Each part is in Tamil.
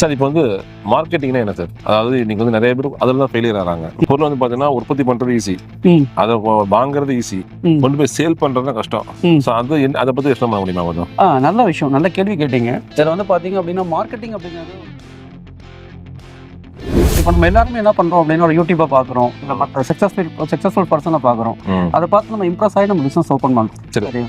சார் இப்போ வந்து மார்க்கெட்டிங்னா என்ன சார் அதாவது இன்னைக்கு வந்து நிறைய பேர் அதில் தான் ஃபெயிலியர் ஆகிறாங்க பொருள் வந்து பார்த்தீங்கன்னா உற்பத்தி பண்ணுறது ஈஸி. அதை வாங்குறது ஈஸி. கொண்டு போய் சேல் பண்ணுறது கஷ்டம். ஸோ அது அதை பற்றி எக்ஸ்பிளைன் பண்ண முடியுமா கொஞ்சம்? நல்ல விஷயம் நல்ல கேள்வி கேட்டீங்க. இதில் வந்து பார்த்தீங்க அப்படின்னா மார்க்கெட்டிங் அப்படிங்கிறது இப்போ நம்ம எல்லாருமே என்ன பண்ணுறோம் அப்படின்னா ஒரு யூடியூப்பை பார்க்குறோம். இல்லை மற்ற சக்ஸஸ்ஃபுல் சக்ஸஸ்ஃபுல் பர்சனை பார்க்குறோம். ம். அதை பார்த்து நம்ம இம்ப்ரெஸ் ஆகி நம்ம பிஸ்னஸ் ஓப்பன் பண்ணுறோம் சரி.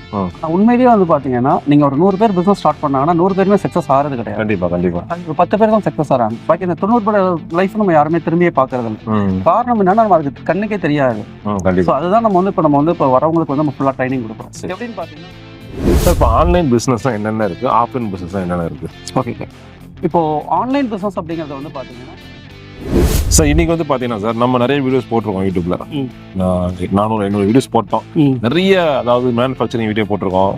உண்மையிலேயே வந்து பார்த்தீங்கன்னா நீங்கள் ஒரு நூறு பேர் பிஸ்னஸ் ஸ்டார்ட் பண்ணாங்கன்னா நூறு பேருமே சக்ஸஸ் ஆகிறது கிடையாது. கண்டிப்பா கண்டிப்பா. ஒரு பத்து பேர் தான் சக்ஸஸ் ஆகிறாங்க. பாக்கி இந்த தொண்ணூறு பேர் லைஃப் நம்ம யாருமே திரும்பியே பார்க்கறது காரணம் என்னன்னா நம்ம அதுக்கு கண்ணுக்கே தெரியாது. ஸோ அதுதான் நம்ம வந்து இப்போ நம்ம வந்து இப்போ வரவங்களுக்கு வந்து நம்ம ஃபுல்லாக ட்ரைனிங் கொடுக்குறோம். எப்படின்னு பார்த்தீங்கன்னா சார் இப்போ ஆன்லைன் பிஸ்னஸ் என்னென்ன இருக்கு? ஆஃப்லைன் பிஸ்னஸ் என்னென்ன இருக்கு? ஓகே இப்போ ஆன்லைன் பிஸ்னஸ் அப்படிங்கிறது வந்து பார்த்தீங்கன்னா சார் இன்னைக்கு வந்து பார்த்தீங்கன்னா சார் நம்ம நிறைய வீடியோஸ் போட்டிருக்கோம் யூடியூப்ல நானூறு ஐநூறு வீடியோஸ் போட்டோம். நிறைய அதாவது மேனுஃபேக்சரிங் வீடியோ போட்டிருக்கோம்.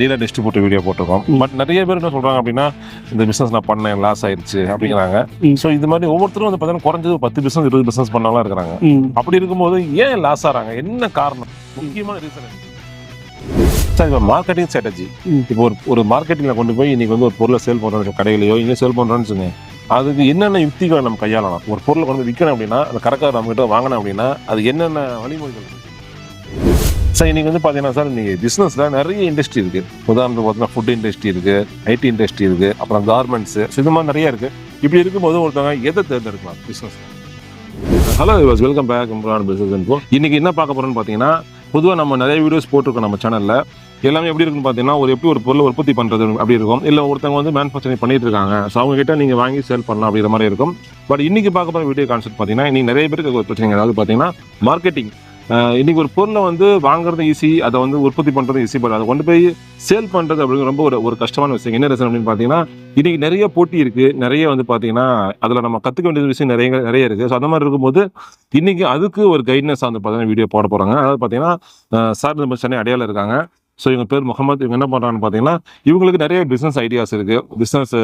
டீலர் டிஸ்ட்ரிபியூட்டர் வீடியோ போட்டிருக்கோம். பட் நிறைய பேர் என்ன சொல்றாங்க அப்படின்னா இந்த பிசினஸ் நான் பண்ணேன் லாஸ் ஆயிருச்சு அப்படிங்கிறாங்க. ஸோ இது மாதிரி ஒவ்வொருத்தரும் வந்து பார்த்தீங்கன்னா குறைஞ்சது பத்து பிசினஸ் இருபது பிசினஸ் பண்ணவங்களா இருக்கிறாங்க. அப்படி இருக்கும்போது ஏன் லாஸ் ஆறாங்க என்ன காரணம்? முக்கியமான ரீசன் சார் இப்போ மார்க்கெட்டிங் ஸ்ட்ராட்டஜி. இப்போ ஒரு ஒரு மார்க்கெட்டிங்ல கொண்டு போய் இன்னைக்கு வந்து ஒரு பொருளை சேல் பண்றோம் கடையிலையோ இங்கே சேல் பண்றோம்னு சொன்னேன் அதுக்கு என்னென்ன யுக்திகளை நம்ம கையாளலாம் ஒரு பொருளை கொண்டு விற்கணும் அப்படின்னா அந்த கரெக்டாக நம்ம கிட்ட வாங்கணும் அப்படின்னா அது என்னென்ன வழிமுறைகள் சார் இன்னைக்கு வந்து பார்த்தீங்கன்னா சார் நீங்கள் பிஸ்னஸில் நிறைய இண்டஸ்ட்ரி இருக்கு. உதாரணத்துக்கு பார்த்தீங்கன்னா ஃபுட் இண்டஸ்ட்ரி இருக்கு ஐடி இண்டஸ்ட்ரி இருக்கு அப்புறம் கார்மெண்ட்ஸ் இது மாதிரி நிறைய இருக்கு. இப்படி இருக்கும்போது ஒருத்தவங்க எதை தேர்ந்தெடுக்கலாம் business hello welcome back Imran business info இன்னைக்கு என்ன பார்க்க போறோம்னு பார்த்தீங்கன்னா பொதுவாக நம்ம நிறைய வீடியோஸ் போட்டிருக்கோம் நம்ம சேனலில் எல்லாமே எப்படி இருக்குன்னு பார்த்தீங்கன்னா ஒரு எப்படி ஒரு பொருளை உற்பத்தி பண்ணுறது அப்படி இருக்கும். இல்லை ஒருத்தவங்க வந்து மேனுஃபேக்சரிங் பண்ணிட்டு இருக்காங்க. ஸோ அவங்க கிட்ட நீங்கள் வாங்கி சேல் பண்ணலாம் அப்படிங்கிற மாதிரி இருக்கும். பட் இன்றைக்கி பார்க்க போகிற வீடியோ கான்செப்ட் பார்த்தீங்கன்னா இன்றைக்கி நிறைய பேருக்கு ஒரு பிரச்சனை அதாவது பார்த்தீங்கன்னா மார்க்கெட்டிங் இன்றைக்கி ஒரு பொருளை வந்து வாங்குறது ஈஸி அதை வந்து உற்பத்தி பண்ணுறது ஈஸி பட் அதை கொண்டு போய் சேல் பண்ணுறது அப்படிங்கிற ரொம்ப ஒரு ஒரு கஷ்டமான விஷயம் என்ன ரீசன் அப்படின்னு பார்த்தீங்கன்னா இன்றைக்கி நிறைய போட்டி இருக்குது நிறைய வந்து பார்த்தீங்கன்னா அதில் நம்ம கற்றுக்க வேண்டிய விஷயம் நிறைய நிறைய இருக்குது ஸோ அந்த மாதிரி இருக்கும்போது இன்றைக்கி அதுக்கு ஒரு கைட்னஸ் வந்து பார்த்தீங்கன்னா வீடியோ போட போகிறாங்க அதாவது பார்த்தீங்கன்னா சார் நம்ம சென்னை அடையாளம் இருக்காங்க. ஸோ இவங்க பேர் முகமது இவங்க என்ன பண்ணுறாங்கன்னு பார்த்தீங்கன்னா இவங்களுக்கு நிறைய பிஸ்னஸ் ஐடியாஸ் இருக்கு. பிஸ்னஸ்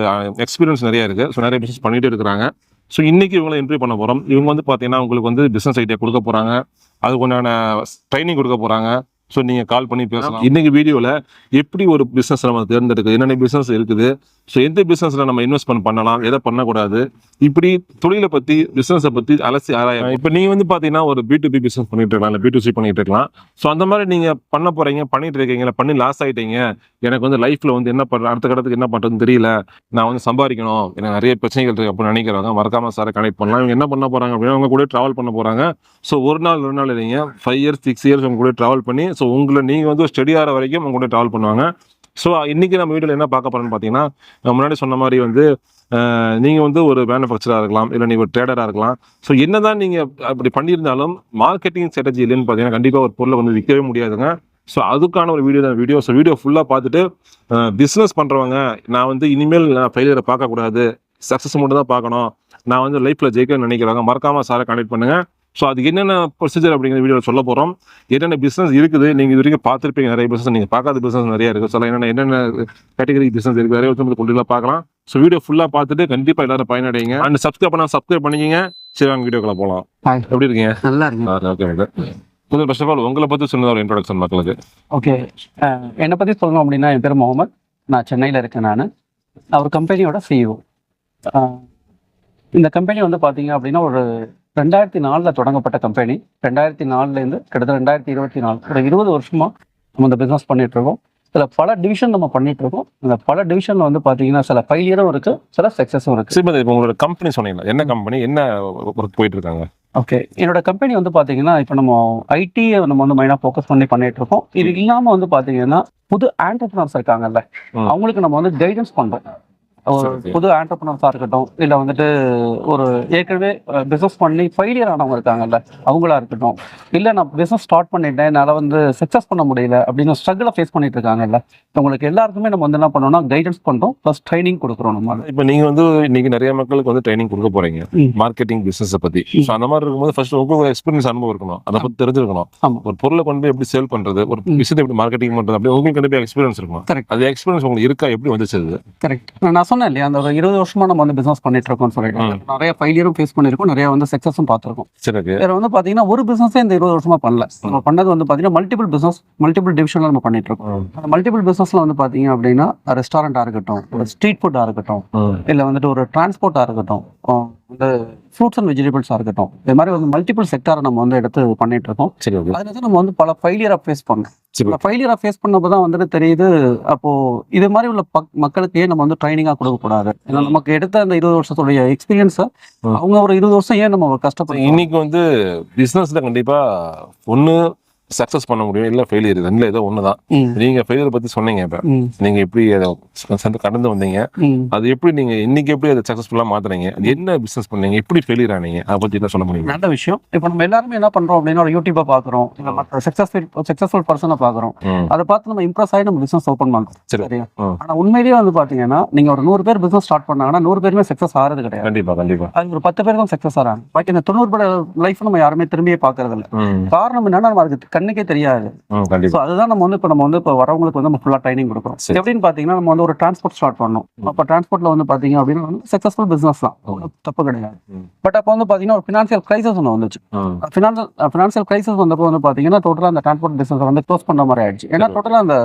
எக்ஸ்பீரியன்ஸ் நிறைய இருக்கு. ஸோ நிறைய பிஸ்னஸ் பண்ணிட்டு இருக்கிறாங்க. ஸோ இன்னைக்கு இவங்களை இன்டர்வியூ பண்ண போகிறோம் இவங்க வந்து பார்த்தீங்கன்னா உங்களுக்கு வந்து பிஸ்னஸ் ஐடியா கொடுக்க போகிறாங்க அதுக்கு உண்டான ட்ரைனிங் கொடுக்க போகிறாங்க ஸோ நீங்கள் கால் பண்ணி பேசலாம். இன்னைக்கு வீடியோவில் எப்படி ஒரு பிஸ்னஸ் நம்ம தேர்ந்தெடுக்குது என்னென்ன பிஸ்னஸ் இருக்குது ஸோ எந்த பிஸ்னஸில் நம்ம இன்வெஸ்ட்மெண்ட் பண்ணலாம்? எதை பண்ணக்கூடாது? இப்படி தொழிலை பற்றி பிஸ்னஸை பற்றி அலசி ஆராய இப்போ நீங்கள் வந்து பார்த்தீங்கன்னா ஒரு பி டு பி பிஸ்னஸ் பண்ணிட்டு இருக்கலாம் இல்லை பி டு சி பண்ணிட்டு இருக்கலாம். ஸோ அந்த மாதிரி நீங்கள் பண்ண போகிறீங்க பண்ணிட்டு இருக்கீங்க இல்லை பண்ணி லாஸ் ஆகிட்டீங்க எனக்கு வந்து லைஃப்பில் வந்து என்ன பண்ணுற அடுத்த கட்டத்துக்கு என்ன பண்ணுறதுன்னு தெரியல. நான் வந்து சம்பாதிக்கணும். எனக்கு நிறைய பிரச்சனைகள் இருக்கு அப்படின்னு நினைக்கிறவங்க மறக்காம சாரை கனெக்ட் பண்ணலாம். இவங்க என்ன பண்ண போகிறாங்க அப்படின்னா அவங்க கூட ட்ராவல் பண்ண போகிறாங்க ஸோ ஒரு நாள் ஒரு நாள் இல்லைங்க. ஃபைவ் இயர்ஸ் சிக்ஸ் இயர்ஸ் உங்க கூட ட்ராவல் பண்ணி ஸோ உங்களை நீங்கள் வந்து ஸ்டடி ஆகிற வரைக்கும் உங்க கூட ட்ராவல் பண்ணுவாங்க. ஸோ இன்றைக்கி நம்ம வீடியோவில் என்ன பார்க்க போகிறோம்னு பார்த்தீங்கன்னா முன்னாடி சொன்ன மாதிரி வந்து நீங்கள் வந்து ஒரு மேனுஃபேக்சராக இருக்கலாம் இல்லை நீங்கள் ஒரு ட்ரேடராக இருக்கலாம். ஸோ என்னதான் நீங்கள் அப்படி பண்ணியிருந்தாலும் மார்க்கெட்டிங் ஸ்ட்ராட்டஜி இல்லைன்னு பார்த்தீங்கன்னா கண்டிப்பாக ஒரு பொருளை வந்து விற்கவே முடியாதுங்க. ஸோ அதுக்கான ஒரு வீடியோ தான் வீடியோ ஸோ வீடியோ ஃபுல்லாக பார்த்துட்டு பிஸ்னஸ் பண்ணுறவங்க நான் வந்து இனிமேல் நான் ஃபெயிலியரை பார்க்கக்கூடாது. சக்ஸஸ் மட்டும் தான் பார்க்கணும். நான் வந்து லைஃப்பில் ஜெயிக்கணும்னு நினைக்கிறாங்க மறக்காமல் சாரை கனெக்ட் பண்ணுங்கள் ஸோ அதுக்கு என்னென்ன ப்ரொசீஜர் அப்படிங்கிற வீடியோ சொல்ல போகிறோம் என்னென்ன பிஸ்னஸ் இருக்குது? நீங்கள் இது வரைக்கும் பார்த்துருப்பீங்க. நிறைய பிஸ்னஸ் நீங்கள் பார்க்காத பிஸ்னஸ் நிறைய இருக்குது. சொல்ல என்னென்ன என்னென்ன கேட்டகரி பிஸ்னஸ் இருக்குது? நிறைய வந்து கொண்டு பார்க்கலாம். ஸோ வீடியோ ஃபுல்லாக பார்த்துட்டு கண்டிப்பாக எல்லாரும் பயனடைங்க. அண்ட் சப்ஸ்கிரைப் பண்ணால் சப்ஸ்கிரைப் பண்ணிக்கிங்க. சரி வாங்க வீடியோக்குள்ள போகலாம். எப்படி இருக்கீங்க? நல்லா இருக்கு ஓகே ஓகே முதல் ஃபர்ஸ்ட் ஆஃப் ஆல் உங்களை பற்றி சொன்னது ஒரு இன்ட்ரோடக்ஷன் மக்களுக்கு. ஓகே என்னை பற்றி சொல்லணும் அப்படின்னா என் பேர் முகமது. நான் சென்னையில் இருக்கேன் நான். ஒரு கம்பெனியோட சிஇஓ இந்த கம்பெனி வந்து பார்த்தீங்க அப்படின்னா ஒரு ரெண்டாயிரத்தி நாலில் தொடங்கப்பட்ட கம்பெனி ரெண்டாயிரத்தி நாலுலேருந்து கிட்டத்தட்ட ரெண்டாயிரத்தி இருபத்தி நாலு. ஒரு இருபது வருஷமாக நம்ம இந்த பிஸ்னஸ் பண்ணிட்டு இருக்கோம். இதில் பல டிவிஷன் நம்ம பண்ணிட்டு இருக்கோம். இந்த பல டிவிஷனில் வந்து பார்த்தீங்கன்னா சில ஃபெயிலியரும் இருக்கு சில சக்ஸஸும் இருக்கு. சரி இப்போ உங்களோட கம்பெனி சொன்னீங்களா என்ன கம்பெனி என்ன ஒர்க் போயிட்டு இருக்காங்க? ஓகே என்னோட கம்பெனி வந்து பாத்தீங்கன்னா இப்போ நம்ம ஐடியை நம்ம வந்து மெயினாக ஃபோக்கஸ் பண்ணி பண்ணிட்டு இருக்கோம். இது இல்லாம வந்து பாத்தீங்கன்னா புது ஆண்டர்பிரினர்ஸ் இருக்காங்கல்ல. அவங்களுக்கு நம்ம வந்து கைடன்ஸ் பண்றோம். ஒரு. புது ஆண்டர்பிரினர்ஸாக இருக்கட்டும் இல்லை வந்துட்டு ஒரு ஏற்கனவே பிஸ்னஸ் பண்ணி ஃபெயிலியர் ஆனவங்க இருக்காங்கல்ல அவங்களா இருக்கட்டும் இல்லை நான் பிஸ்னஸ் ஸ்டார்ட் பண்ணிட்டேன் என்னால் வந்து சக்ஸஸ் பண்ண முடியல அப்படின்னு ஸ்ட்ரகிளை ஃபேஸ் பண்ணிட்டு இருக்காங்கல்ல உங்களுக்கு எல்லாருக்குமே நம்ம வந்து என்ன பண்ணோம்னா கைடன்ஸ் பண்றோம் ப்ளஸ் ட்ரைனிங் கொடுக்குறோம் நம்ம இப்போ நீங்க வந்து இன்னைக்கு நிறைய மக்களுக்கு வந்து ட்ரைனிங் கொடுக்க போறீங்க. மார்க்கெட்டிங் பிசினஸ் பத்தி. ஸோ அந்த மாதிரி இருக்கும்போது ஃபர்ஸ்ட் உங்களுக்கு எக்ஸ்பீரியன்ஸ் அனுபவம் இருக்கணும் அதை பத்தி தெரிஞ்சிருக்கணும். ஒரு பொருளை கொண்டு போய் எப்படி சேல் பண்றது ஒரு. விஷயத்தை எப்படி மார்க்கெட்டிங் பண்றது அப்படி உங்களுக்கு எக்ஸ்பீரியன்ஸ் Correct. அது எக்ஸ்பீரியன்ஸ் உங்களுக்கு இருக்கா எப்படி வந்துச்சு கரெக்ட் நான் சொன்னேன் இல்லையா? அந்த ஒரு இருபது வருஷமா நம்ம வந்து பிசினஸ் பண்ணிட்டு இருக்கோம்னு சொல்லிட்டு. நிறைய ஃபெயிலியரும் ஃபேஸ் பண்ணிருக்கோம் நிறைய வந்து சக்சஸும் பார்த்திருக்கோம். வேற வந்து பாத்தீங்கன்னா ஒரு பிசினஸே இந்த இருபது வருஷமா பண்ணல. நம்ம பண்ணது வந்து பாத்தீங்கன்னா மல்டிபிள் பிசினஸ் மல்டிபிள் டிவிஷன்ல நம்ம பண்ணிட்டு இருக்கோம். அந்த மல்டிபிள் பிசினஸ்ல வந்து பாத்தீங்க அப்படின்னா ரெஸ்டாரண்டா இருக்கட்டும் ஒரு ஸ்ட்ரீட் ஃபுட்டா இருக்கட்டும் இல்ல வந்துட்டு ஒரு டிரான்ஸ்போர்ட்டா இருக்கட்டும் இந்த ஃப்ரூட்ஸ் அண்ட் வெஜிடபிள்ஸா இருக்கட்டும். இது மாதிரி வந்து மல்டிபிள் செக்டாரை நம்ம வந்து எடுத்து பண்ணிட்டு இருக்கோம். சரி அதுல வந்து நம்ம வந்து பல ஃபெயிலியரை ஃபேஸ் பண்ணோம் சரி ஃபெயிலியரை ஃபேஸ் பண்ணப்போ தான் வந்துட்டு தெரியுது. அப்போ இது மாதிரி உள்ள பக் மக்களுக்கு ஏன் நம்ம வந்து ட்ரைனிங்காக கொடுக்கக்கூடாது ஏன்னா நமக்கு எடுத்த அந்த இருபது வருஷத்துடைய எக்ஸ்பீரியன்ஸை. அவங்க ஒரு இருபது வருஷம் ஏன் நம்ம கஷ்டப்படும் இன்னைக்கு வந்து பிசினஸ்ல கண்டிப்பா ஒண்ணு சக்சஸ் பண்ண முடியும் இல்ல ஃபெயிலியர் ரெண்டுல ஏதோ ஒண்ணுதான். நீங்க ஃபெயிலியர் பத்தி சொன்னீங்க இப்ப. நீங்க எப்படி அதை கடந்து வந்தீங்க? அது எப்படி நீங்க இன்னைக்கு எப்படி அதை சக்சஸ்ஃபுல்லா மாத்துறீங்க அது என்ன பிசினஸ் பண்ணீங்க? எப்படி ஃபெயிலியர் ஆனீங்க? அதை பத்தி என்ன சொல்ல முடியுமா? நல்ல விஷயம். இப்போ நம்ம எல்லாருமே என்ன பண்றோம் அப்படின்னா ஒரு யூடியூப்பை பார்க்குறோம் இல்லை மற்ற சக்ஸஸ்ஃபுல் சக்ஸஸ்ஃபுல் பர்சனை பார்க்குறோம் ம். அதை பார்த்து நம்ம இம்ப்ரெஸ் ஆகி நம்ம பிசினஸ் ஓப்பன் பண்றோம். சரி. சரியா? ம். ஆனா உண்மையிலேயே வந்து பாத்தீங்கன்னா நீங்க ஒரு நூறு பேர் பிசினஸ் ஸ்டார்ட் பண்ணாங்கன்னா நூறு பேருமே சக்ஸஸ் ஆகிறது கிடையாது. கண்டிப்பா கண்டிப்பா. அது ஒரு பத்து பேர் தான் சக்ஸஸ் ஆகிறாங்க. பாக்கி இந்த தொண்ணூறு பேர் லைஃப் நம்ம யாருமே திரும்பியே பார்க்கறது இல்லை. காரணம் என்னன்னா நம்ம அதுக்கு கண்ணுக்கே தெரியாது. ஸோ அதுதான் நம்ம வந்து இப்போ நம்ம வந்து இப்போ வரவங்களுக்கு வந்து நம்ம ஃபுல்லாக ட்ரைனிங் கொடுக்குறோம். எப்படின்னு பார்த்தீங்கன்னா நம்ம வந்து ஒரு டிரான்ஸ்போர்ட் ஸ்டார்ட் பண்ணோம் அப்போ டிரான்ஸ்போர்ட்ல வந்து பார்த்தீங்க அப்படின்னா வந்து சக்ஸஸ்ஃபுல் பிஸ்னஸ் தான். தப்பு கிடையாது. பட் அப்போ வந்து பார்த்தீங்கன்னா ஒரு ஃபினான்ஷியல் கிரைசஸ் ஒன்று வந்துச்சு. ம். ஃபினான்ஷியல் ஃபினான்ஷியல் கிரைசஸ் வந்தப்போ வந்து பார்த்தீங்கன்னா டோட்டலாக அந்த டிரான்ஸ்போர்ட் பிஸ்னஸ் வந்து க்ளோஸ் பண்ண மாதிரி ஆயிடுச்சு. ஏன்னா. டோட்டலாக அந்த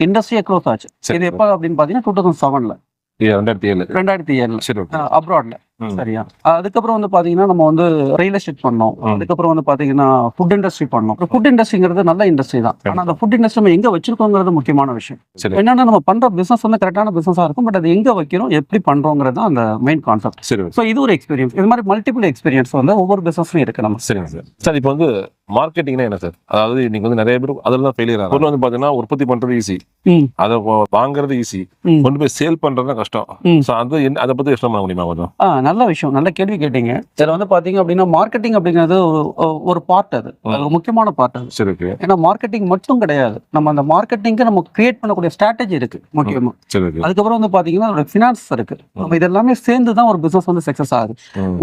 இண்டஸ்ட்ரியே க்ளோஸ் ஆச்சு. இது எப்போ அப்படின்னு பார்த்தீங்கன்னா டூ தௌசண்ட் செவனில் ரெண்டாயிரத்தி ஏழு. ரெண்டாயிரத்தி ஓகே அப்ராட்ல. சரியா. அதுக்கப்புறம் வந்து பாத்தீங்கன்னா நம்ம வந்து ரியல் எஸ்டேட் பண்ணோம். அதுக்கப்புறம் வந்து பாத்தீங்கன்னா ஃபுட் இண்டஸ்ட்ரி பண்ணோம். ஃபுட் இண்டஸ்ட்ரிங்கிறது நல்ல இண்டஸ்ட்ரி தான். ஆனா அந்த ஃபுட் இண்டஸ்ட்ரி நம்ம எங்க வச்சிருக்கோங்கிறது முக்கியமான விஷயம். சரி. என்னன்னா நம்ம பண்ற பிசினஸ் வந்து கரெக்டான பிசினஸா இருக்கும். பட் அது எங்க வைக்கிறோம் எப்படி பண்றோங்கிறது அந்த மெயின் கான்செப்ட் சரி ஸோ இது ஒரு எக்ஸ்பீரியன்ஸ் இது மாதிரி மல்டிபிள் எக்ஸ்பீரியன்ஸ் வந்து ஒவ்வொரு பிசினஸ்லயும் இருக்கு நம்ம. சரிங்க சார். சார் இப்போ வந்து மார்க்கெட்டிங்னா என்ன சார்? அதாவது இன்னைக்கு வந்து நிறைய பேர் அதில் தான் ஃபெயிலியர் ஆகும் வந்து பார்த்தீங்கன்னா உற்பத்தி பண்றது ஈஸி. அதை வாங்குறது ஈஸி. கொண்டு போய் சேல் பண்றது கஷ்டம். ஸோ அது அதை பத்தி பண்ண முடியுமா கொஞ்சம்? நல்ல விஷயம் நல்ல கேள்வி கேட்டீங்க. இதுல வந்து பாத்தீங்க அப்படின்னா மார்க்கெட்டிங் அப்படிங்கிறது ஒரு பார்ட் அது. ஒரு முக்கியமான பார்ட் அது. சரி ஏன்னா மார்க்கெட்டிங் மட்டும் கிடையாது. நம்ம அந்த மார்க்கெட்டிங்க்கு நம்ம கிரியேட் பண்ணக்கூடிய ஸ்ட்ராட்டஜி இருக்கு முக்கியமா. அதுக்கப்புறம் வந்து பாத்தீங்கன்னா அதோட ஃபினான்ஸ் இருக்கு. நம்ம இதெல்லாமே சேர்ந்து தான் ஒரு பிசினஸ் வந்து சக்சஸ் ஆகுது.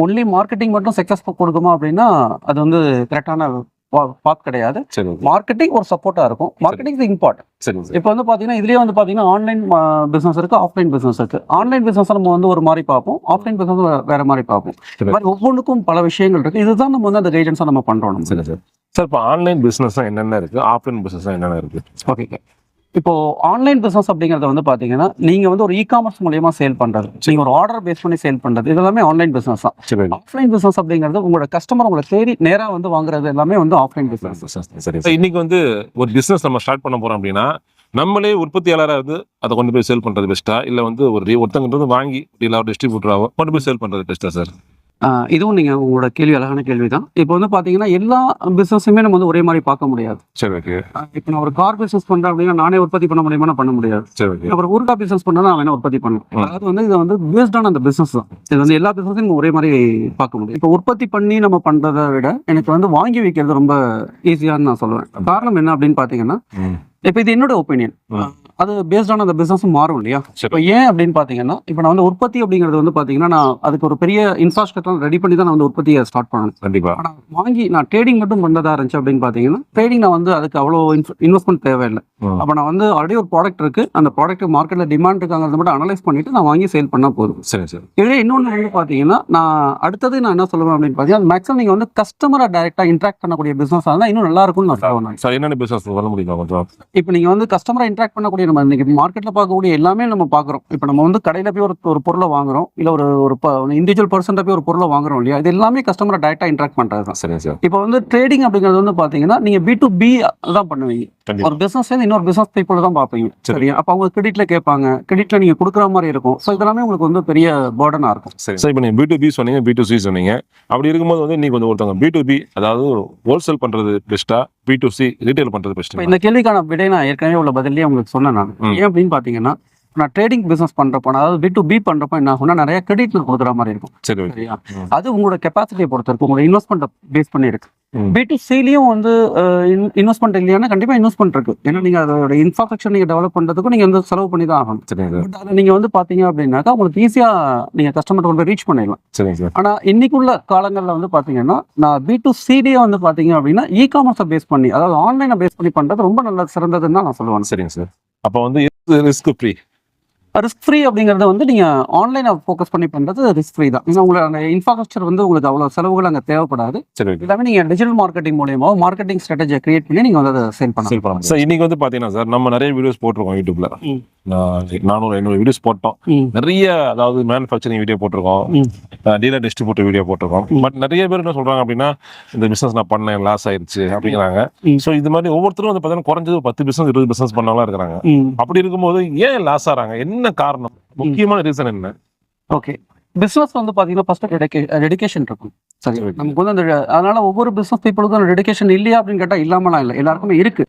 ஒன்லி மார்க்கெட்டிங் மட்டும் சக்சஸ் கொடுக்குமா அப்படின்னா அது வந்து கரெக்டான பாத் கிடையாது. மார்க்கெட்டிங் ஒரு சப்போர்ட்டா இருக்கும். மார்க்கெட்டிங் இம்பார்ட்டன்ட் சரிங்க சார் இப்போ வந்து பாத்தீங்கன்னா இதுலயே வந்து பாத்தீங்கன்னா ஆன்லைன் பிசினஸ் இருக்கு ஆஃப்லைன் பிசினஸ் இருக்கு. ஆன்லைன் பிசினஸ் நம்ம வந்து ஒரு மாதிரி பார்ப்போம். ஆஃப்லைன் பிசினஸ் வேற மாதிரி பார்ப்போம். மாதிரி ஒவ்வொன்றுக்கும் பல விஷயங்கள் இருக்கு. இதுதான் நம்ம வந்து அந்த கைடன்ஸா நம்ம பண்றோம். சரி இப்போ ஆன்லைன் பிஸ்னஸ் என்னென்ன இருக்கு? ஆஃப்லைன் பிஸ்னஸ் என்னென்ன இருக்கு? ஓகே இப்போ ஆன்லைன் பிசினஸ் அப்படிங்கறது வந்து பாத்தீங்கன்னா நீங்க வந்து ஒரு இ காமர்ஸ் மூலியமா சேல் பண்றது நீங்க ஒரு ஆர்டர் பேஸ் பண்ணி சேல் பண்றது இது எல்லாமே ஆன்லைன் பிசினஸ் தான். ஆஃப்லைன் பிசினஸ் அப்படிங்கிறது உங்களோட கஸ்டமர் உங்களை தேடி நேரா வந்து வாங்குறது எல்லாமே வந்து ஆஃப்லைன் பிசினஸ் சரி சார். இன்னைக்கு வந்து ஒரு பிசினஸ் நம்ம ஸ்டார்ட் பண்ண போறோம் அப்படின்னா நம்மளே உற்பத்தியாளராக இருந்து அதை கொண்டு போய் சேல் பண்றது பெஸ்ட்டா இல்ல வந்து ஒரு ஒருத்தங்கிட்ட வாங்கி இல்லை டிஸ்ட்ரிபியூட்டராவோ கொண்டு போய் சேல் பண்றது பெஸ்ட்டா சார் இதுவும் நீங்க உங்களோட கேள்வி அழகான கேள்வி தான் இப்போ வந்து பாத்தீங்கன்னா எல்லா பிசினஸுமே நம்ம வந்து ஒரே மாதிரி பார்க்க முடியாது. சரி ஓகே. இப்போ நான் ஒரு கார் பிசினஸ் பண்றேன் அப்படின்னா நானே உற்பத்தி பண்ண முடியுமா பண்ண முடியாது. சரி ஓகே. அப்புறம் ஊருக்கா பிசினஸ் பண்ணா நான் வேணா உற்பத்தி பண்ணும் ம். அதாவது வந்து இது வந்து பேஸ்ட் ஆன் அந்த பிசினஸ் தான். இது வந்து எல்லா பிசினஸையும் நம்ம ஒரே மாதிரி பார்க்க முடியும். இப்போ உற்பத்தி பண்ணி நம்ம பண்றதை விட எனக்கு வந்து வாங்கி வைக்கிறது ரொம்ப ஈஸியான்னு நான் சொல்லுவேன். காரணம் என்ன அப்படின்னு பாத்தீங்கன்னா ம். இப்போ இது என்னோட ஒப்பீனியன். அது பேஸ்ட் ஆன் அந்த பிசினஸும் மாறும் இல்லையா? இப்போ ஏன் அப்படின்னு பாத்தீங்கன்னா இப்போ நான் வந்து உற்பத்தி அப்படிங்கிறது வந்து பாத்தீங்கன்னா நான் அதுக்கு ஒரு பெரிய இன்ஃப்ராஸ்ட்ரக்சர் ரெடி பண்ணி தான் நான் வந்து உற்பத்தியை ஸ்டார்ட் பண்ணணும். கண்டிப்பா. ஆனா வாங்கி நான் ட்ரேடிங் மட்டும் பண்ணதா இருந்துச்சு அப்படின்னு பாத்தீங்கன்னா ட்ரேடிங் நான் வந்து அதுக்கு அவ்வளோ இன்வெஸ்ட்மெண்ட் தேவையில்லை. அப்போ நான் வந்து ஆல்ரெடி ஒரு ப்ராடக்ட் இருக்கு. அந்த ப்ராடக்ட் மார்க்கெட்ல டிமாண்ட் இருக்காங்கிறத மட்டும் அனலைஸ் பண்ணிட்டு நான் வாங்கி சேல் பண்ணா போதும். சரி சார். இதுல இன்னொன்று வந்து பாத்தீங்கன்னா நான் அடுத்தது நான் என்ன சொல்லுவேன் அப்படின்னு பாத்தீங்கன்னா மேக்ஸிமம் நீங்க வந்து கஸ்டமரை டைரக்டா இன்ட்ராக்ட் பண்ணக்கூடிய பிசினஸ் இருந்தால் இன்னும் நல்லா இருக்கும்னு நான் சொல்லுவேன் சார் என்னென்ன பிசினஸ் பண்ண முடியுமா கொஞ்சம்? இப்போ நீங்க வந்து கஸ்டமரை இன்ட்ராக்ட் பண்ணக்கூடிய நம்ம இன்னைக்கு மார்க்கெட்ல பார்க்கக்கூடிய எல்லாமே நம்ம பார்க்குறோம். இப்போ நம்ம வந்து கடையில போய் ஒரு ஒரு பொருளை வாங்குறோம். இல்ல ஒரு ஒரு இண்டிவிஜுவல் பர்சன்ட்ட போய் ஒரு பொருளை வாங்குறோம் இல்லையா? இது எல்லாமே கஸ்டமரை டைரக்டா இன்ட்ராக்ட் பண்றது தான் சரிங்க சார் இப்போ வந்து ட்ரேடிங் அப்படிங்கிறது வந்து பாத்தீங்கன்னா நீங்க பி டு பி தான் பண்ணுவீங்க. ஒரு பிசினஸ் இன்னொரு பிசினஸ் பீப்புள் தான் பார்ப்பீங்க. சரி. சரியா? அப்போ அவங்க கிரெடிட்ல கேட்பாங்க. கிரெடிட்ல நீங்க கொடுக்குற மாதிரி இருக்கும். ஸோ இதெல்லாமே உங்களுக்கு வந்து பெரிய பேர்டனா இருக்கும். சரி. சார் இப்போ நீங்கள் பி டு பி சொன்னீங்க பி டு சி சொன்னீங்க. அப்படி இருக்கும்போது வந்து இன்னைக்கு வந்து ஒருத்தவங்க பி டு பி அதாவது ஹோல்சேல் பண்றது பெஸ்ட்டா பி டு சி ரீட்டைல் பண்றது பெஸ்ட்டா இந்த கேள்விக்கான விடை நான் ஏற்கனவே உள்ள பதிலே உங்களுக்கு சொன்னேன் நான். ஏன் அப்படின்னு பாத்தீங்கன்னா நான் ட்ரேடிங் பிசினஸ் பண்றப்போ அதாவது பி டு பி பண்றப்போ என்ன ஆகும்னா நிறைய கிரெடிட் கொடுக்குற மாதிரி இருக்கும். சரியா. அது உங்களோட கெப்பாசிட்டியை பொறுத்து இருக்கு உங்களோட இன்வெஸ்ட்மெண்ட் பேஸ் பண்ணி இருக்கு. பி டு சிலையும் வந்து இன்வெஸ்ட்மெண்ட் இல்லையானா கண்டிப்பா இன்வெஸ்ட்மெண்ட் இருக்கு. ஏன்னா நீங்க அதோட இன்ஃப்ராஸ்ட்ரக்சர் நீங்க டெவலப் பண்றதுக்கும் நீங்க வந்து செலவு பண்ணி தான் ஆகணும். பட் அதை நீங்க வந்து பாத்தீங்க அப்படின்னாக்கா உங்களுக்கு ஈஸியா நீங்க கஸ்டமர் கொண்டு ரீச் பண்ணிடலாம். ஆனா இன்னைக்குள்ள காலங்கள்ல வந்து பாத்தீங்கன்னா நான் பி டு சிடியே வந்து பாத்தீங்க அப்படின்னா இ காமர்ஸை பேஸ் பண்ணி அதாவது ஆன்லைனை பேஸ் பண்ணி பண்றது ரொம்ப நல்ல சிறந்ததுன்னு தான் நான் சொல்லுவேன். சரிங்க சார் அப்போ வந்து ரிஸ்க் ஃப்ரீ ரிஸ்க் ஃப்ரீ அப்படிங்கறது வந்து நீங்க ஆன்லைனை ஃபோக்கஸ் பண்ணி பண்றது ரிஸ்க் ஃப்ரீ தான். உங்களோட இன்ஃப்ராஸ்ட்ரக்சர் வந்து உங்களுக்கு அவ்வளவு செலவுகள் அங்க தேவைப்படாது. எல்லாமே நீங்க டிஜிட்டல் மார்க்கெட்டிங் மூலியமா மார்க்கெட்டிங் ஸ்ட்ராட்டஜியை கிரியேட் பண்ணி நீங்க வந்து அதை சேல் பண்ணலாம். சார் இன்னைக்கு வந்து பாத்தீங்கன்னா சார் நம்ம நிறைய வீடியோஸ் போட்டிருக்கோம் யூடியூப்ல. நானூறு ஐநூறு வீடியோஸ் போட்டோம். நிறைய அதாவது மேனுஃபேக்சரிங் வீடியோ போட்டிருக்கோம். டீலர் டிஸ்ட்ரிபியூட்டர் வீடியோ போட்டிருக்கோம். பட் நிறைய பேர் என்ன சொல்றாங்க அப்படின்னா இந்த பிசினஸ் நான் பண்ணேன் லாஸ் ஆயிருச்சு அப்படிங்கிறாங்க. ஸோ இது மாதிரி ஒவ்வொருத்தரும் வந்து பார்த்தீங்கன்னா குறைஞ்சது பத்து பிசினஸ் இருபது பிசினஸ் பண்ணவங்களா இருக்கிறாங்க. அப்படி இருக்கும்போது ஏன் லாஸ் ஆறாங்க என்ன காரணம்? முக்கியமான ரீசன் என்ன? ஓகே பிசினஸ் வந்து பாத்தீங்கன்னா ஃபர்ஸ்ட் டெடிகேஷன் இருக்கும். சரி. நமக்கு வந்து அந்த அதனால ஒவ்வொரு பிசினஸ் பீப்புளுக்கும் அந்த டெடிகேஷன் இல்லையா அப்படின்னு கேட்டா இல்லாமலாம் இல்லை. எல்லாருக்குமே இருக்கு.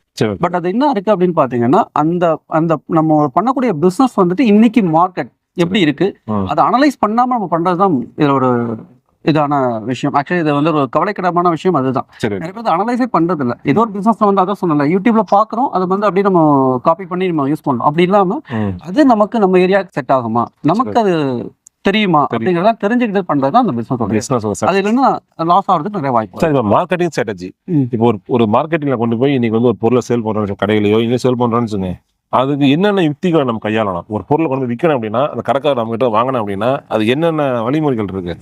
பட் அது என்ன இருக்கு அப்படின்னு பாத்தீங்கன்னா அந்த அந்த நம்ம பண்ணக்கூடிய பிசினஸ் வந்துட்டு இன்னைக்கு மார்க்கெட் எப்படி இருக்கு. அதை அனலைஸ் பண்ணாம நம்ம பண்றதுதான் இதுல ஒரு இதான விஷயம். ஆக்சுவலி இது வந்து ஒரு கவலைக்கிடமான விஷயம் அதுதான். நிறைய பேர் அனலைஸே பண்றது இல்ல ஏதோ ஒரு பிசினஸ் வந்து அதான் சொன்னல யூடியூப்ல பாக்குறோம் அதை வந்து அப்படியே நம்ம காப்பி பண்ணி நம்ம யூஸ் பண்றோம். அப்படி இல்லாம. அது நமக்கு நம்ம ஏரியாவுக்கு செட் ஆகுமா? நமக்கு அது தெரியுமா அப்படிங்கறத தெரிஞ்சுக்கிட்டு பண்றது தான் அந்த பிசினஸ் பிசினஸ் அது இல்லைன்னா லாஸ் ஆகிறதுக்கு நிறைய வாய்ப்பு. சார் இப்போ மார்க்கெட்டிங் ஸ்ட்ராட்டஜி. இப்போ ஒரு ஒரு மார்க்கெட்டிங்ல கொண்டு போய் இன்னைக்கு வந்து ஒரு பொருளை சேல் பண்றோம் கடையிலையோ இங்கே சேல் பண்றோம்னு சொன்னேன் அதுக்கு என்னென்ன யுக்திகளை நம்ம கையாளலாம்? ஒரு பொருளை கொண்டு போய் விற்கணும் அப்படின்னா அந்த கடைக்காரர் நம்ம கிட்ட வாங்கணும் அப்படின்னா அது என்னென்ன வழிமுறைகள் இருக்கு?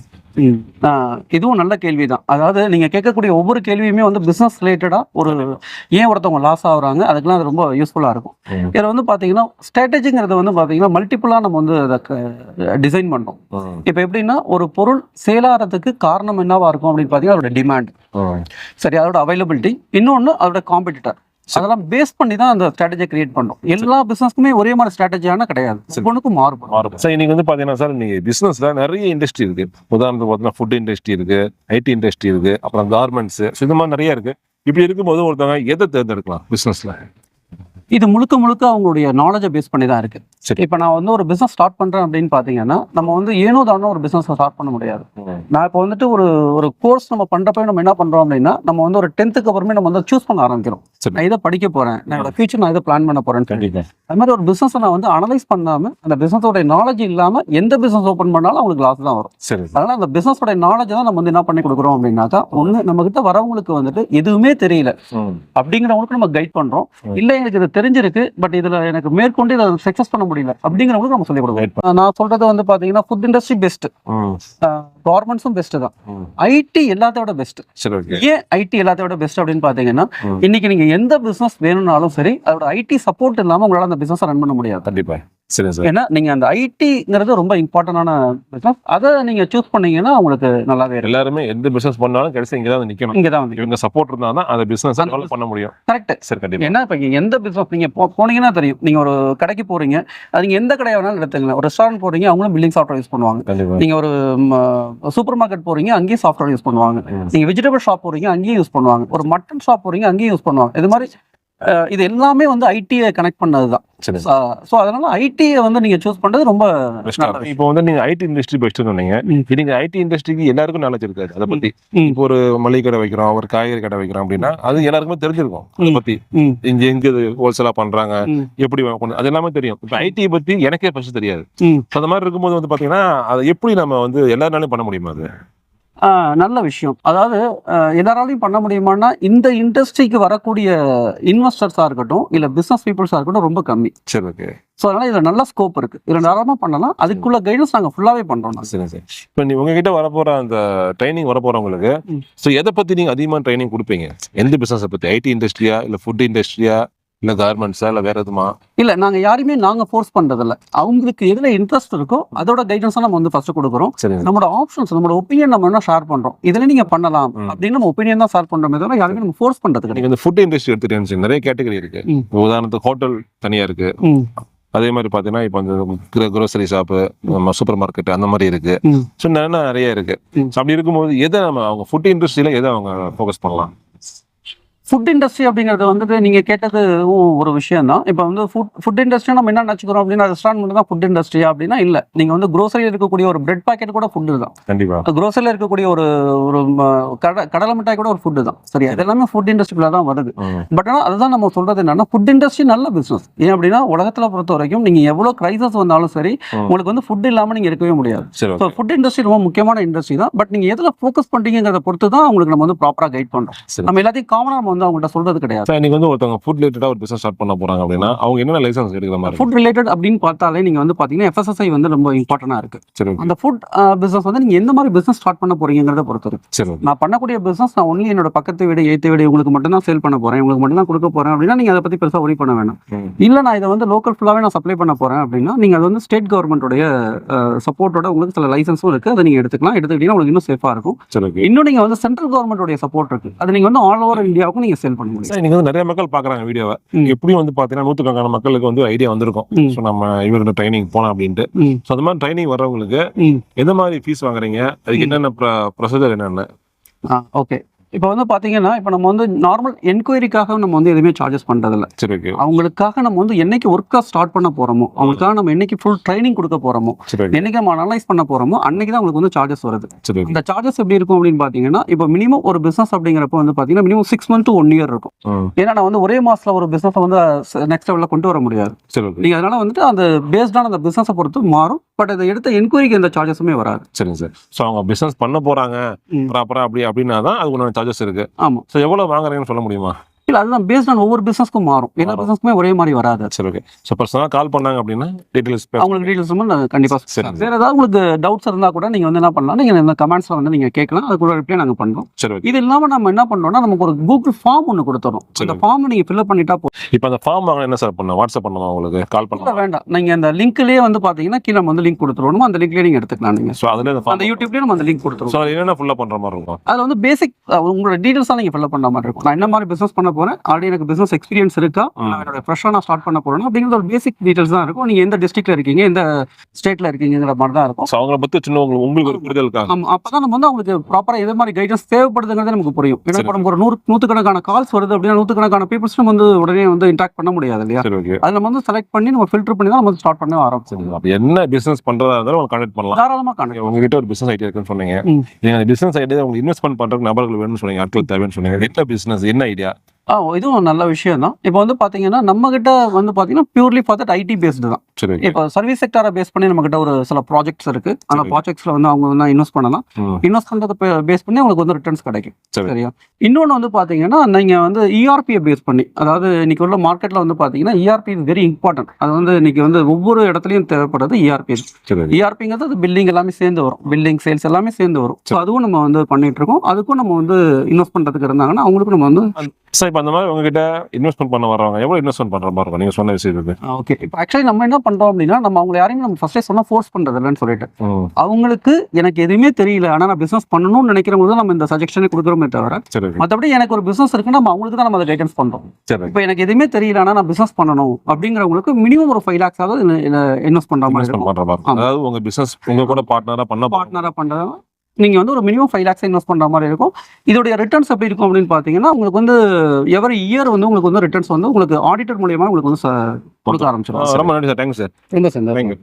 இதுவும் நல்ல கேள்விதான். அதாவது நீங்க கேட்கக்கூடிய ஒவ்வொரு கேள்வியுமே வந்து பிசினஸ் ரிலேட்டடா ஒரு ஏன் ஒருத்தவங்க லாஸ் ஆகுறாங்க அதுக்கெல்லாம் அது ரொம்ப யூஸ்ஃபுல்லா இருக்கும். இதுல வந்து பாத்தீங்கன்னா ஸ்ட்ராட்டஜிங்கிறது வந்து பாத்தீங்கன்னா மல்டிபிளா நம்ம வந்து அதை டிசைன் பண்ணோம். இப்போ எப்படின்னா ஒரு பொருள் சேலாகிறதுக்கு காரணம் என்னவா இருக்கும் அப்படின்னு பாத்தீங்கன்னா அதோட டிமாண்ட். சரி அதோட அவைலபிலிட்டி இன்னொன்னு அதோட காம்படிட்டர் அதெல்லாம் பேஸ் பண்ணி தான் அந்த ஸ்ட்ராட்டஜியை கிரியேட் பண்ணோம். எல்லா பிசினஸ்க்குமே ஒரே மாதிரி ஸ்ட்ராட்டஜியான கிடையாது. ஒவ்வொன்றுக்கும் மாறுபடும். மாறும் சார் இன்னைக்கு வந்து பாத்தீங்கன்னா சார் நீங்க பிசினஸ்ல நிறைய இண்டஸ்ட்ரி இருக்கு. உதாரணத்துக்கு பார்த்தீங்கன்னா ஃபுட் இண்டஸ்ட்ரி இருக்கு ஐடி இண்டஸ்ட்ரி இருக்கு அப்புறம் கார்மெண்ட்ஸ் இது மாதிரி நிறைய இருக்கு. இப்படி இருக்கும்போது ஒருத்தவங்க எதை தேர்ந்தெடுக்கலாம் பிசினஸ்ல இது முழுக்க முழுக்க அவங்களுடைய நாலேஜை பேஸ் பண்ணி தான் இருக்கு சரி. இப்போ நான் வந்து ஒரு பிசினஸ் ஸ்டார்ட் பண்றேன் அப்படின்னு பாத்தீங்கன்னா நம்ம வந்து ஏனோ தானோ ஒரு பிசினஸ் ஸ்டார்ட் பண்ண முடியாது நான் இப்போ வந்துட்டு ஒரு ஒரு கோர்ஸ் நம்ம பண்றப்ப நம்ம என்ன பண்றோம் அப்படின்னா நம்ம வந்து ஒரு டென்த்துக்கு அப்புறமே நம்ம வந்து சூஸ் பண்ண ஆரம்பிக்கிறோம். நான் இதை படிக்க போறேன் என்னோட ஃபியூச்சர் நான் இதை பிளான் பண்ண போறேன்னு. கண்டிப்பா அது மாதிரி ஒரு பிசினஸ் நான் வந்து அனலைஸ் பண்ணாம அந்த பிசினஸோட நாலேஜ் இல்லாம எந்த பிசினஸ் ஓப்பன் பண்ணாலும் அவங்களுக்கு லாஸ் தான் வரும் சரி அதனால அந்த பிசினஸோட நாலேஜ் தான் நம்ம வந்து என்ன பண்ணி கொடுக்குறோம் அப்படின்னாக்கா ஒண்ணு நம்ம கிட்ட வரவங்களுக்கு வந்துட்டு எதுவுமே தெரியல. அப்படிங்கிறவங்களுக்கு நம்ம கைட் பண்றோம். இல்ல எனக்கு இது தெரிஞ்சிருக்கு பட் இதுல எனக்கு மேற்கொண்டு இதை சக்சஸ் பண்ண முடியல அப்படிங்கிறவங்களுக்கு நம்ம சொல்லி Guide கொடுக்கணும் நான் சொல்றது வந்து பாத்தீங்கன்னா ஃபுட் இண்டஸ்ட்ரி பெஸ்ட். கவர்மெண்ட்ஸும் பெஸ்ட் தான். ஐடி எல்லாத்த விட பெஸ்ட் ஏன் ஐடி எல்லாத்த விட பெஸ்ட் அப்படின்னு பாத்தீங்கன்னா. இன்னைக்கு நீங்க எந்த பிசினஸ் வேணும்னாலும் சரி அதோட ஐடி சப்போர்ட் இல்லாம உங்களால அந்த பிசினஸ் ரன் பண்ண முடியாது. கண்டிப்பா. சரி சார். ஏன்னா நீங்க அந்த ஐடிங்கிறது ரொம்ப இம்பார்ட்டன்டான பிசினஸ் அதை நீங்க சூஸ் பண்ணீங்கன்னா உங்களுக்கு நல்லாவே இருக்கும். எல்லாருமே எந்த பிசினஸ் பண்ணாலும் கடைசி இங்க தான் நிக்கணும். இங்க தான் வந்து இவங்க சப்போர்ட் இருந்தா தான் அந்த டெவலப் பண்ண முடியும். கரெக்ட் சரி கண்டிப்பா. ஏன்னா இப்போ எந்த பிசினஸ் நீங்க போனீங்கன்னா தெரியும். நீங்க ஒரு கடைக்கு போறீங்க. அது நீங்க எந்த கடை வேணாலும் எடுத்துங்களேன் ஒரு ரெஸ்டாரண்ட் போறீங்க அவங்களும் பில்லிங் சாஃப்ட்வேர் யூஸ் பண்ணுவாங்க. நீங்க ஒரு சூப்பர் மார்க்கெட் போறீங்க அங்கேயும் சாஃப்ட்வேர் யூஸ் பண்ணுவாங்க. நீங்க வெஜிடபிள் ஷாப் போறீங்க அங்கேயும் யூஸ் பண்ணுவாங்க. ஒரு மட்டன் ஷாப் போறீங்க அங்கேயும் யூஸ் பண்ணுவாங்க. இது மாதிரி இது எல்லாமே வந்து ஐடியை கனெக்ட் பண்ணதுதான். சரி. ஸோ அதனால ஐடியை வந்து நீங்க சூஸ் பண்றது ரொம்ப. இப்போ வந்து நீங்க ஐடி இண்டஸ்ட்ரி பெஸ்ட் சொன்னீங்க. நீங்க. ஐடி இண்டஸ்ட்ரிக்கு எல்லாருக்கும் நாலேஜ் இருக்காது. அதை பத்தி. இப்போ ஒரு மளிகை கடை வைக்கிறோம் ஒரு காய்கறி கடை வைக்கிறோம் அப்படின்னா அது எல்லாருக்குமே தெரிஞ்சிருக்கும். அதை. பத்தி. இங்க எங்க ஹோல்சேலா பண்றாங்க? எப்படி அது எல்லாமே தெரியும். இப்போ ஐடி பத்தி எனக்கே ஃபர்ஸ்ட் தெரியாது. அந்த மாதிரி இருக்கும்போது வந்து பாத்தீங்கன்னா அதை எப்படி நம்ம வந்து எல்லாருனாலும் பண்ண முடியுமா அது? நல்ல விஷயம். அதாவது எல்லாராலையும் பண்ண முடியுமான்னா இந்த இண்டஸ்ட்ரிக்கு வரக்கூடிய இன்வெஸ்டர்ஸா இருக்கட்டும் இல்ல பிசினஸ் பீப்புள்ஸா இருக்கட்டும் ரொம்ப கம்மி. சரி ஓகே ஸோ அதனால இதுல நல்ல ஸ்கோப் இருக்கு. இதுல தாராளமா பண்ணலாம். அதுக்குள்ள கைடன்ஸ் நாங்க ஃபுல்லாவே பண்றோம் நாங்க. சரி சரி. இப்போ நீ உங்ககிட்ட வரப்போற அந்த ட்ரைனிங் வரப்போறவங்களுக்கு ம். ஸோ எதை பத்தி நீங்க அதிகமா ட்ரைனிங் கொடுப்பீங்க? எந்த பிசினஸ் பத்தி? ஐடி இண்டஸ்ட்ரியா இல்ல ஃபுட் இண்டஸ்ட்ரியா இல்ல கார்மெண்ட்ஸா இல்ல வேற எதுமா? இல்ல நாங்க யாரையுமே நாங்க ஃபோர்ஸ் பண்றது இல்ல அவங்களுக்கு எதுல இன்ட்ரெஸ்ட் இருக்கோ அதோட கைடன்ஸ் நம்ம வந்து ஃபர்ஸ்ட் கொடுக்குறோம். நம்மளோட ஆப்ஷன்ஸ் நம்மளோட ஒப்பீனியன் நம்ம என்ன ஷேர் பண்றோம். இதுல நீங்க பண்ணலாம். அப்படின்னு நம்ம ஒப்பீனியன் தான் ஷேர் பண்றோமே தவிர யாருமே நம்ம ஃபோர்ஸ் பண்றது கிடையாது. இந்த ஃபுட் இண்டஸ்ட்ரி எடுத்துட்டேன்னு நிறைய கேட்டகரி இருக்கு. உதாரணத்துக்கு ஹோட்டல் தனியா இருக்கு. அதே மாதிரி பாத்தீங்கன்னா இப்போ அந்த க்ரோசரி ஷாப்பு சூப்பர் மார்க்கெட் அந்த மாதிரி இருக்கு. ஸோ நிறைய இருக்கு. அப்படி இருக்கும்போது எதை நம்ம அவங்க ஃபுட் இண்டஸ்ட்ரியில எதை அவங்க ஃபோக்கஸ் பண்ணலாம்? ஃபுட் இண்டஸ்ட்ரி அப்படிங்கிறது வந்துட்டு நீங்க கேட்டது ஒரு விஷயம் தான் இப்போ வந்து ஃபுட் ஃபுட் இண்டஸ்ட்ரி நம்ம என்ன நினச்சிக்கிறோம் அப்படின்னா ரெஸ்டாரண்ட் மட்டும் தான் ஃபுட் இண்டஸ்ட்ரியா அப்படின்னா இல்ல. நீங்க வந்து க்ரோசரியில் இருக்கக்கூடிய ஒரு பிரெட் பாக்கெட் கூட ஃபுட்டு தான். கண்டிப்பா. க்ரோசரியில் இருக்கக்கூடிய ஒரு ஒரு கட கடலை மிட்டாய் கூட ஒரு ஃபுட்டு தான். சரி அது எல்லாமே ஃபுட் இண்டஸ்ட்ரிக்குள்ள தான் வருது. பட் ஆனால் அதுதான் நம்ம சொல்றது என்னன்னா ஃபுட் இண்டஸ்ட்ரி நல்ல பிசினஸ் ஏன் அப்படின்னா உலகத்துல பொறுத்த வரைக்கும் நீங்க எவ்வளவு கிரைசஸ் வந்தாலும் சரி. உங்களுக்கு வந்து ஃபுட் இல்லாம நீங்க இருக்கவே முடியாது. ஸோ ஃபுட் இண்டஸ்ட்ரி ரொம்ப முக்கியமான இண்டஸ்ட்ரி தான். பட் நீங்க எதுல ஃபோக்கஸ் பண்றீங்கிறத பொறுத்து தான் உங்களுக்கு நம்ம வந்து ப்ராப்பரா கைட் பண்றோம். சரி. நம்ம எல்லாத்தையும் காமனா நம்ம வந்து அவங்கள்ட்ட சொல்றது கிடையாது. சார் இன்னைக்கு வந்து ஒருத்தவங்க ஃபுட் ரிலேட்டடாக ஒரு பிசினஸ் ஸ்டார்ட் பண்ண போறாங்க அப்படின்னா அவங்க என்னென்ன லைசன்ஸ் எடுக்கிற மாதிரி ஃபுட் ரிலேட்டட் அப்படின்னு பார்த்தாலே நீங்க வந்து பாத்தீங்கன்னா எஃப்எஸ்எஸ்ஐ வந்து ரொம்ப இம்பார்ட்டன்டா இருக்கு. சரி அந்த ஃபுட் பிசினஸ் வந்து நீங்க எந்த மாதிரி பிசினஸ் ஸ்டார்ட் பண்ண போறீங்கிறத பொறுத்து இருக்கு. சரி நான் பண்ணக்கூடிய பிசினஸ் நான் ஒன்லி என்னோட பக்கத்து வீடு ஏத்து வீடு உங்களுக்கு மட்டும் தான் சேல் பண்ண போறேன். உங்களுக்கு மட்டும் தான் கொடுக்க போறேன் அப்படின்னா நீங்க அதை பத்தி பெருசா ஒரி பண்ண வேணாம். இல்ல நான் இதை வந்து லோக்கல் ஃபுல்லாவே நான் சப்ளை பண்ண போறேன் அப்படின்னா நீங்க அது வந்து ஸ்டேட் கவர்மெண்ட்டோடைய சப்போர்ட்டோட உங்களுக்கு சில லைசன்ஸும் இருக்கு. அதை நீங்க எடுத்துக்கலாம். எடுத்துக்கிட்டீங்கன்னா உங்களுக்கு இன்னும் சேஃபா இருக்கும். இன்னும் நீங்க வந்து சென்ட்ரல் கவர்மெண்ட்டோடைய சப்போர்ட் இருக்கு. அது நீங்க வந்து ஆல் ஓவர் இந்தியாவுக்கும் நீங்க சேல் பண்ண முடியும். சார் வந்து நிறைய மக்கள் பார்க்குறாங்க வீடியோவை. எப்படியும் வந்து பார்த்தீங்கன்னா நூற்றுக்கணக்கான மக்களுக்கு வந்து ஐடியா வந்திருக்கும். ஸோ நம்ம இவர்கிட்ட ட்ரைனிங் போனோம் அப்படின்ட்டு. ஸோ அந்த மாதிரி ட்ரைனிங் வர்றவங்களுக்கு. எந்த மாதிரி ஃபீஸ் வாங்குறீங்க? அதுக்கு என்னென்ன ப்ரொசீஜர் என்னென்ன? ஓகே இப்போ வந்து பாத்தீங்கன்னா இப்போ நம்ம வந்து நார்மல் என்கொயரிக்காக நம்ம வந்து எதுவுமே சார்ஜஸ் பண்றதில்ல. சரி ஓகே அவங்களுக்காக நம்ம வந்து என்னைக்கு ஒர்க்கை ஸ்டார்ட் பண்ண போறோமோ அவங்களுக்காக நம்ம என்னைக்கு ஃபுல் ட்ரைனிங் கொடுக்க ஓகே என்னைக்கு நம்ம அனலைஸ் பண்ண போறோமோ அன்னைக்கு தான் உங்களுக்கு வந்து சார்ஜஸ் வருது. இந்த சார்ஜஸ் எப்படி இருக்கும் அப்படின்னு பாத்தீங்கன்னா இப்போ மினிமம் ஒரு பிசினஸ் அப்படிங்கிறப்ப வந்து பாத்தீங்கன்னா minimum six month to one year இருக்கும். ஏன்னா நான் வந்து ஒரே மாசத்துல ஒரு பிசினஸ் வந்து நெக்ஸ்ட் லெவலில் கொண்டு வர முடியாது. சரி ஓகே நீங்க அதனால வந்துட்டு அந்த பேஸ்டான அந்த பிசினஸை பொறுத்து மாறும். பட் அதை எடுத்த என்கொயரிக்கு எந்த சார்ஜஸுமே வராது. சரிங்க சார். ஸோ அவங்க பிஸ்னஸ் பண்ண போறாங்க ம். ப்ராப்பராக அப்படி அப்படின்னா தான் அதுக்கு உண்டான சார்ஜஸ் இருக்கு. ஆமா. ஸோ எவ்வளோ வாங்குறீங்கன்னு சொல்ல முடியுமா? இல்ல அதுதான் பேஸ்ட் ஆன் ஒவ்வொரு பிசினஸ்க்கும் மாறும். எல்லா மாறும். பிசினஸ்க்குமே ஒரே மாதிரி வராது. சரி ஓகே ஸோ பர்சனலாக கால் பண்ணாங்க அப்படின்னா டீட்டெயில்ஸ் அவங்களுக்கு டீட்டெயில்ஸ் நான் கண்டிப்பா சரி. வேற ஏதாவது உங்களுக்கு டவுட்ஸ் இருந்தா கூட நீங்க வந்து என்ன பண்ணலாம்? நீங்க இந்த கமெண்ட்ஸ்ல வந்து நீங்க கேட்கலாம். அதுக்குள்ள ரிப்ளை நாங்க பண்றோம். சரி இது இல்லாம நம்ம என்ன பண்றோம்னா நமக்கு ஒரு கூகுள் ஃபார்ம் ஒன்று கொடுத்துறோம். சரி. அந்த ஃபார்ம் நீங்க ஃபில்அப் பண்ணிட்டா போதும் இப்போ அந்த ஃபார்ம் வாங்க என்ன சார் பண்ணணும்? வாட்ஸ்அப் பண்ணுமா உங்களுக்கு? கால் பண்ணலாம் வேண்டாம். நீங்க அந்த லிங்க்லயே வந்து பாத்தீங்கன்னா கீழே நம்ம வந்து லிங்க் கொடுத்துருவோம். அந்த லிங்க்லயே நீங்க எடுத்துக்கலாம் நீங்க. ஸோ அதில் அந்த யூடியூப்லயே நம்ம அந்த லிங்க் கொடுத்துருவோம். ஸோ என்னென்ன ஃபுல்லாக பண்ணுற மாதிரி இருக்கும்? அதுல வந்து பேசிக் உங்களோட டீடைல்ஸ் தான் நீங்க ஃபில்அப் பண்ண மாதிரி இருக்கும். நான் என்ன மாதிரி பிசினஸ் பண்ண போறேன். ஆல்ரெடி எனக்கு பிசினஸ் எக்ஸ்பீரியன்ஸ் இருக்கா. நான் என்னோட ஃப்ரெஷ்ஷாக நான் ஸ்டார்ட் பண்ண போறேன் அப்படிங்கிற ஒரு பேசிக் டீடைல்ஸ் தான் இருக்கும். நீங்க எந்த டிஸ்ட்ரிக்ட்ல இருக்கீங்க எந்த ஸ்டேட்ல இருக்கீங்கிற மாதிரி தான் இருக்கும். அவங்கள பற்றி சின்ன உங்களுக்கு ஒரு புரிதலுக்காக ஆமா. அப்பதான் நம்ம வந்து அவங்களுக்கு ப்ராப்பரா எது மாதிரி கைடன்ஸ் தேவைப்படுதுங்கிறது நமக்கு புரியும். ஏன்னா. இப்போ ஒரு நூறு நூற்றுக்கணக்கான கால்ஸ் வருது அப்படின்னா நூற்றுக்கணக்கான பீப்புள்ஸ் நம்ம வந்து உடனே வந்து இன்டாக்ட் பண்ண முடியாது இல்லையா? அது நம்ம வந்து செலக்ட் பண்ணி நம்ம ஃபில்டர் பண்ணி தான் நம்ம ஸ்டார்ட் பண்ண ஆரம்பிச்சோம் அப்போ என்ன பிஸ்னஸ் பண்ணுறதா இருந்தாலும் கான்டாக்ட் பண்ணலாம். தாராளமா காணும் உங்ககிட்ட ஒரு பிசினஸ் ஐடியா இருக்குன்னு சொன்னீங்க. ம். நீங்க அந்த பிசினஸ் ஐடியா உங்களுக்கு இன்வெஸ்ட்மெண்ட் பண்றதுக்கு நபர்கள் வேணும்னு சொன்னீங்க ஆட்கள் தேவைன்னு சொன்னீங்க. என்ன பிசினஸ் என்ன ஐடியா ஆ இதுவும் நல்ல விஷயம் தான் இப்போ வந்து பாத்தீங்கன்னா நம்ம கிட்ட வந்து பாத்தீங்கன்னா purely for that IT based தான். இப்போ சர்வீஸ் செக்டாரை பேஸ் பண்ணி நம்ம கிட்ட ஒரு சில ப்ராஜெக்ட்ஸ் இருக்கு. அந்த. ப்ராஜெக்ட்ஸ்ல வந்து அவங்க வந்து இன்வெஸ்ட் பண்ணலாம். இன்வெஸ்ட் பண்றதை பேஸ் பண்ணி உங்களுக்கு வந்து ரிட்டர்ன்ஸ் கிடைக்கும். சரி. சரியா? இன்னொன்று வந்து பாத்தீங்கன்னா நீங்க வந்து E இஆர்பியை பேஸ் பண்ணி அதாவது இன்னைக்கு உள்ள மார்க்கெட்ல வந்து பாத்தீங்கன்னா இஆர்பி இஸ் வெரி இம்பார்ட்டன்ட் அது வந்து இன்னைக்கு வந்து ஒவ்வொரு இடத்துலயும் தேவைப்படுறது E இஆர்பி இஆர்பிங்கிறது அது பில்டிங் எல்லாமே சேர்ந்து வரும். பில்டிங் சேல்ஸ் எல்லாமே சேர்ந்து வரும். அதுவும் நம்ம வந்து பண்ணிட்டு இருக்கோம். அதுக்கும் நம்ம வந்து இன்வெஸ்ட் பண்றதுக்கு இருந்தாங்கன்னா அவங்களுக்கும் நம்ம வந்து இப்போ அந்த மாதிரி உங்ககிட்ட இன்வெஸ்ட்மெண்ட் பண்ண வர்றவங்க எவ்வளவு இன்வெஸ்ட்மெண்ட் பண்ற மாதிரி இருக்கும்? நீங்க சொன்ன விஷயத்துக்கு ஓகே இப்போ ஆக்சுவலி நம்ம என்ன பண்றோம் அப்படின்னா நம்ம அவங்க யாரையும் நம்ம ஃபர்ஸ்டே சொன்னா ஃபோர்ஸ் பண்றது இல்லைன்னு சொல்லிட்டு. அவங்களுக்கு எனக்கு எதுவுமே தெரியல. ஆனா நான் பிசினஸ் பண்ணணும்னு நினைக்கிறவங்க தான் நம்ம இந்த சஜஷனே கொடுக்குறோமே தவிர மற்றபடி எனக்கு ஒரு பிசினஸ் இருக்கு நம்ம அவங்களுக்கு தான் நம்ம அதை கைடன்ஸ் பண்றோம். சரி. இப்போ எனக்கு எதுவுமே தெரியல. ஆனா நான் பிசினஸ் பண்ணணும் அப்படிங்கிறவங்களுக்கு மினிமம் ஒரு ஃபைவ் லேக்ஸ் ஆகுது இன்வெஸ்ட் பண்ற மாதிரி. அதாவது உங்க பிசினஸ் உங்க கூட பார்ட்னரா பண்ண போறவங்க. பார்ட்னரா பண்றது நீங்க வந்து ஒரு மினிமம் ஃபைவ் லேக்ஸ் இன்வெஸ்ட் பண்ற மாதிரி இருக்கும். இதோடைய ரிட்டர்ன்ஸ் எப்படி இருக்கும் அப்படின்னு பாத்தீங்கன்னா உங்களுக்கு வந்து எவரி இயர் வந்து உங்களுக்கு வந்து ரிட்டர்ன்ஸ் வந்து உங்களுக்கு ஆடிட்டர் மூலியமா உங்களுக்கு வந்து கொடுக்க ஆரம்பிச்சிடும் ரொம்ப நன்றி sir thanks sir thank you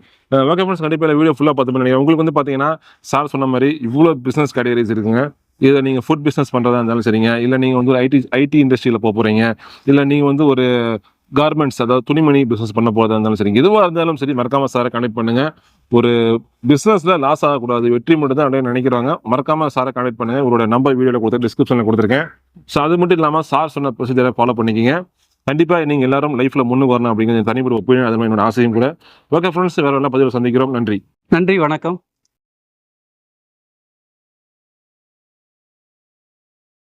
okay friends கண்டிப்பாக வீடியோ ஃபுல்லாக பார்த்து பண்ணி உங்களுக்கு வந்து பார்த்தீங்கன்னா சார் சொன்ன மாதிரி இவ்வளோ பிஸ்னஸ் கேட்டகரிஸ் இருக்குங்க. இதை நீங்கள் ஃபுட் பிஸ்னஸ் பண்ணுறதா இருந்தாலும் சரிங்க. இல்லை நீங்கள் வந்து ஒரு ஐடி ஐடி இண்டஸ்ட்ரியில் போக போகிறீங்க இல்லை நீங்கள் வந்து ஒரு கார்மெண்ட்ஸ் அதாவது துணிமணி பிஸ்னஸ் பண்ண போகிறதா இருந்தாலும் சரி எதுவாக இருந்தாலும் சரி மறக்காமல் சாரை கனெக்ட் பண்ணுங்கள் ஒரு பிஸ்னஸில் லாஸ் ஆகக்கூடாது வெற்றி மட்டும் தான் அப்படின்னு நினைக்கிறாங்க மறக்காமல் சாரை கனெக்ட் பண்ணுங்கள் உங்களோட நம்பர் வீடியோவில் கொடுத்து டிஸ்கிரிப்ஷனில் கொடுத்துருக்கேன். ஸோ அது மட்டும் இல்லாமல் சார் சொன்ன ப்ரொசீஜரை ஃபாலோ பண்ணிக்கிங்க. கண்டிப்பாக நீங்கள் எல்லாரும் லைஃப்பில் முன்னு வரணும் அப்படிங்கிற தனிப்பட்ட ஒப்பீனியன் அது மாதிரி என்னோட ஆசையும் கூட. ஓகே ஃப்ரெண்ட்ஸ் வேறு எல்லாம் பதிவில் சந்திக்கிறோம். நன்றி. நன்றி வணக்கம்.